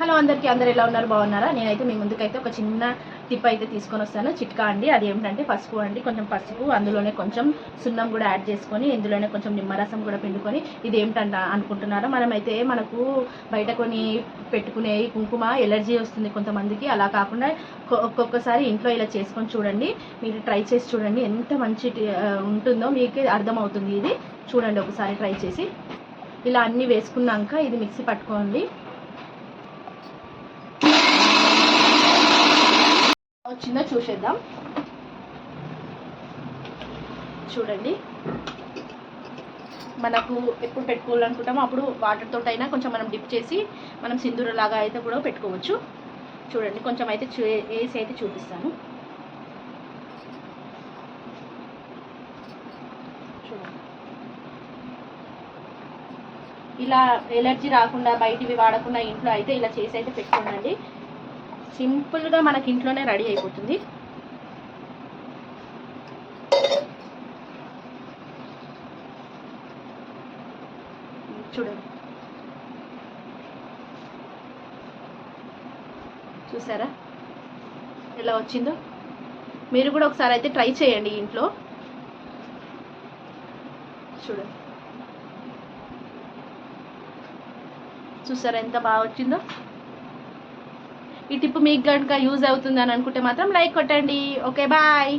Hello అందరికీ అందరు ఎలా ఉన్నారు? బాగున్నారా? నేనైతే మీ ముందుకైతే ఒక చిన్న టిప్ అయితే తీసుకొని వస్తాను. చిట్కా అండి. అది ఏమిటంటే పసుపు అండి. కొంచెం పసుపు అందులోనే కొంచెం సున్నం కూడా యాడ్ చేసుకొని ఇందులోనే కొంచెం నిమ్మరసం కూడా పిండుకొని ఇది ఏమిటంట అనుకుంటున్నారా మనమైతే మనకు బయట కొని పెట్టుకునే కుంకుమ ఎలర్జీ వస్తుంది కొంతమందికి. అలా కాకుండా ఒక్కొక్కసారి ఇంట్లో ఇలా చేసుకొని చూడండి. మీరు ట్రై చేసి చూడండి. ఎంత మంచి ఉంటుందో మీకే అర్థమవుతుంది ఇది. చూడండి ఒకసారి ట్రై చేసి. ఇలా అన్నీ వేసుకున్నాక ఇది మిక్సీ పట్టుకోండి. వచ్చిందో చూసేద్దాం. చూడండి. మనకు ఎప్పుడు పెట్టుకోవాలనుకుంటామో అప్పుడు వాటర్ తోటి అయినా కొంచెం మనం డిప్ చేసి మనం సింధూర లాగా అయితే కూడా పెట్టుకోవచ్చు. చూడండి కొంచెం అయితే చూ వేసి అయితే చూపిస్తాను. చూడండి. ఇలా ఎలర్జీ రాకుండా బయటివి వాడకుండా ఇంట్లో అయితే ఇలా చేసి అయితే పెట్టుకోండి. సింపుల్గా మనకి ఇంట్లోనే రెడీ అయిపోతుంది. చూడండి. చూసారా? ఎలా వచ్చిందో? మీరు కూడా ఒకసారి అయితే ట్రై చేయండి ఇంట్లో. చూడండి. చూసారా ఎంత బాగా వచ్చిందో? ఈ టిప్ మీకు కనుక యూజ్ అవుతుంది అని అనుకుంటే మాత్రం లైక్ కొట్టండి. Okay bye.